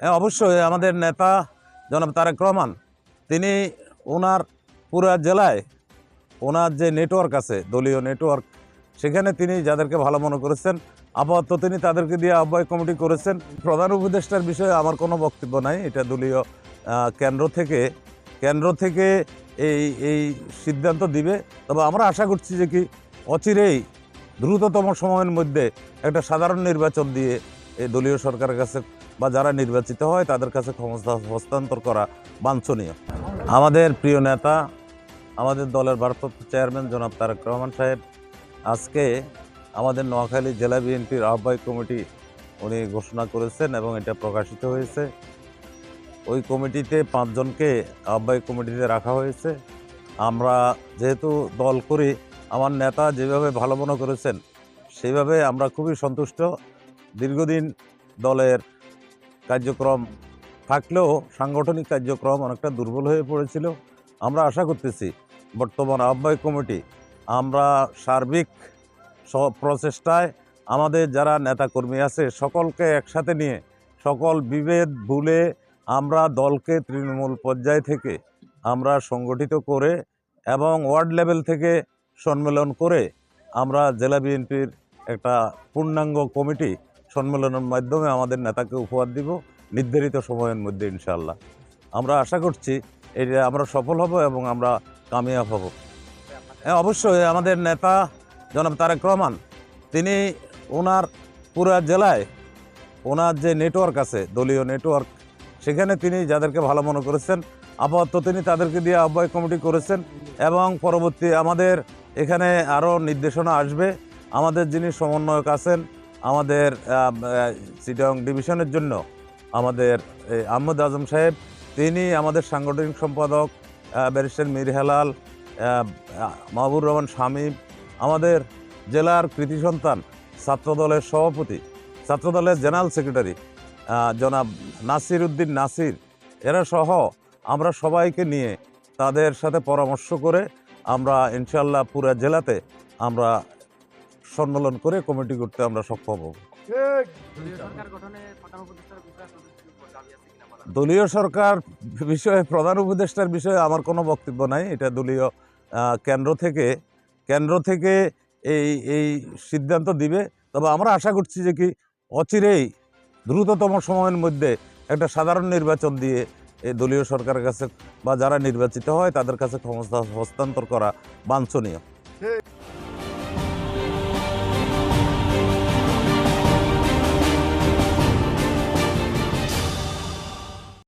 হ্যাঁ অবশ্যই আমাদের নেতা জনাব তারেক রহমান তিনি ওনার পুরা জেলায় ওনার যে নেটওয়ার্ক আছে দলীয় নেটওয়ার্ক সেখানে তিনি যাদেরকে ভালো মনে করেছেন আপাতত তিনি তাদেরকে দিয়ে আহ্বায়ক কমিটি করেছেন। প্রধান উপদেষ্টার বিষয়ে আমার কোনো বক্তব্য নাই এটা দলীয় কেন্দ্র থেকে কেন্দ্র থেকে এই এই সিদ্ধান্ত দিবে। তবে আমরা আশা করছি যে কি অচিরেই দ্রুততম সময়ের মধ্যে একটা সাধারণ নির্বাচন দিয়ে দলীয় সরকারের কাছে বা যারা নির্বাচিত হয়, তাদের কাছে ক্ষমতা হস্তান্তর করা বাঞ্ছনীয়। আমাদের প্রিয় নেতা, আমাদের দলের ভারপ্রাপ্ত চেয়ারম্যান জনাব তারেক রহমান সাহেব, আজকে আমাদের নোয়াখালী জেলা বিএনপির আহ্বায়ক কমিটি উনি ঘোষণা করেছেন এবং এটা প্রকাশিত হয়েছে। ওই কমিটিতে পাঁচজনকে আহ্বায়ক কমিটিতে রাখা হয়েছে। আমরা যেহেতু দল করি, আমার নেতা যেভাবে ভালো মনে করেছেন সেইভাবে আমরা খুবই সন্তুষ্ট। দীর্ঘদিন দলের কার্যক্রম থাকলেও সাংগঠনিক কার্যক্রম অনেকটা দুর্বল হয়ে পড়েছিল। আমরা আশা করতেছি বর্তমান আহ্বায়ক কমিটি আমরা সার্বিক প্রচেষ্টায় আমাদের যারা নেতাকর্মী আছে সকলকে একসাথে নিয়ে সকল বিভেদ ভুলে আমরা দলকে তৃণমূল পর্যায় থেকে আমরা সংগঠিত করে এবং ওয়ার্ড লেভেল থেকে সম্মেলন করে আমরা জেলা বিএনপির একটা পূর্ণাঙ্গ কমিটি সম্মেলনের মাধ্যমে আমাদের নেতাকে উপহার দিব নির্ধারিত সময়ের মধ্যে ইনশাল্লাহ আমরা আশা করছি এটা আমরা সফল হব এবং আমরা কামিয়াব হব। হ্যাঁ অবশ্যই আমাদের নেতা জনাব তারেক রহমান, তিনি ওনার পুরা জেলায় ওনার যে নেটওয়ার্ক আছে, দলীয় নেটওয়ার্ক, সেখানে তিনি যাদেরকে ভালো মনে করেছেন, আপাতত তিনি তাদেরকে দিয়ে আহ্বায়ক কমিটি করেছেন এবং পরবর্তী আমাদের এখানে আরও নির্দেশনা আসবে। আমাদের যিনি সমন্বয়ক আছেন আমাদের চিটং ডিভিশনের জন্য আমাদের আহমদ আজম সাহেব, তিনি আমাদের সাংগঠনিক সম্পাদক ব্যারিস্টার মীর হেলাল মাহবুর রহমান শামীম আমাদের জেলার কৃতি সন্তান, ছাত্রদলের সভাপতি, ছাত্রদলের জেনারেল সেক্রেটারি জনাব নাসির উদ্দিন নাসির, এরা সহ আমরা সবাইকে নিয়ে তাদের সাথে পরামর্শ করে আমরা ইনশাল্লাহ পুরা জেলাতে আমরা সম্মেলন করে কমিটি করতে আমরা সক্ষম হব। দলীয় সরকার বিষয়ে প্রধান উপদেষ্টার বিষয়ে আমার কোনো বক্তব্য নাই। এটা দলীয় কেন্দ্র থেকে কেন্দ্র থেকে এই এই সিদ্ধান্ত দিবে। তবে আমরা আশা করছি যে কি অচিরেই দ্রুততম সময়ের মধ্যে একটা সাধারণ নির্বাচন দিয়ে এই দলীয় সরকারের কাছে বা যারা নির্বাচিত হয় তাদের কাছে ক্ষমতা হস্তান্তর করা বাঞ্ছনীয়।